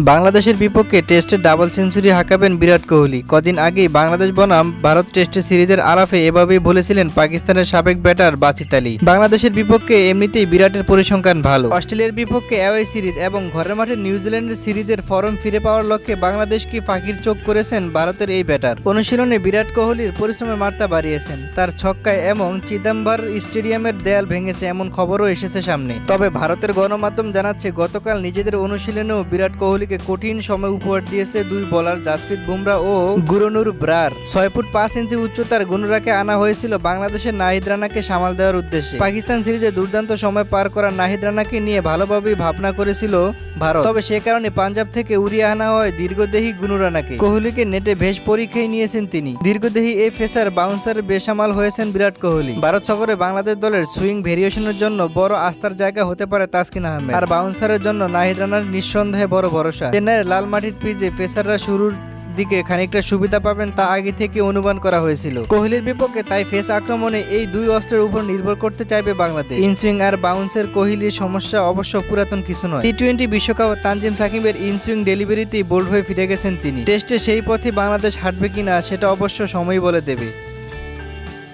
বাংলাদেশের বিপক্ষে টেস্টে ডাবল সেঞ্চুরি হাঁকাবেন বিরাট কোহলি। কদিন আগেই বাংলাদেশ বনাম ভারত টেস্ট সিরিজের আলাফে এভাবেই বলেছিলেন পাকিস্তানের সাবেক ব্যাটার বাসিত আলী। বাংলাদেশের বিপক্ষে এমনিতেই বিরাটের পরিসংখ্যান ভালো। অস্ট্রেলিয়ার বিপক্ষে অ্যাওয়ে সিরিজ এবং ঘরের মাঠে নিউজিল্যান্ডের সিরিজের ফরম ফিরে পাওয়ার লক্ষ্যে বাংলাদেশকে ফাঁকির চোখ করেছেন ভারতের এই ব্যাটার? অনুশীলনে বিরাট কোহলির পরিশ্রমের মাত্রা বাড়িয়েছেন। তার ছক্কায় এবং চিদাম্বার স্টেডিয়ামের দেয়াল ভেঙেছে এমন খবরও এসেছে সামনে। তবে ভারতের গণমাধ্যম জানাচ্ছে, গতকাল নিজেদের অনুশীলনেও বিরাট কোহলিকে কঠিন সময় উপহার দিয়েছে দুই বোলার জাসপ্রীত বুমরা ও গুরনুর ব্রার। ছয় ফুট পাঁচ ইঞ্চি উচ্চতার গুনুরাকে আনা হয়েছিল বাংলাদেশের নাহিদ রানাকে সামাল দেওয়ার উদ্দেশ্যে। পাকিস্তান সিরিজে দুর্দান্ত সময় পার করা নাহিদ রানাকে নিয়ে ভালোভাবেই ভাবনা করেছিল ভারত। তবে সে কারণে পাঞ্জাব থেকে উড়িয়ে আনা হয় দীর্ঘদেহী গুনুরানাকে কোহলিকে নেটে বেশ পরীক্ষায় নিয়েছেন তিনি। দীর্ঘদেহী এই ফেসার বাউন্সার বেসামাল হয়েছেন বিরাট কোহলি। ভারত সফরে বাংলাদেশ দলের সুইং ভেরিয়েশনের জন্য বড় আস্থার জায়গা হতে পারে তাসকিন আহমেদ। আর বাউন্সারের জন্য নাহিদ রানার নিঃসন্দেহে বড় ভরসা চেন্নাইয়ের লাল মাটির পিচে পেসাররা শুরুর দিকে খানিকটা সুবিধা পাবেন তা আগে থেকে অনুমান করা হয়েছিল। কোহলির বিপক্ষে তাই ফেস আক্রমণে এই দুই অস্ত্রের উপর নির্ভর করতে চাইবে বাংলাদেশ। ইনসুইং আর বাউন্সের কোহলির সমস্যা অবশ্য পুরাতন কিছু নয়। টি টোয়েন্টি বিশ্বকাপ তানজিম সাকিবের ইনসুইং ডেলিভারিতেই বোল্ড হয়ে ফিরে গেছেন তিনি। টেস্টে সেই পথে বাংলাদেশ হাঁটবে কিনা সেটা অবশ্য সময় বলে দেবে।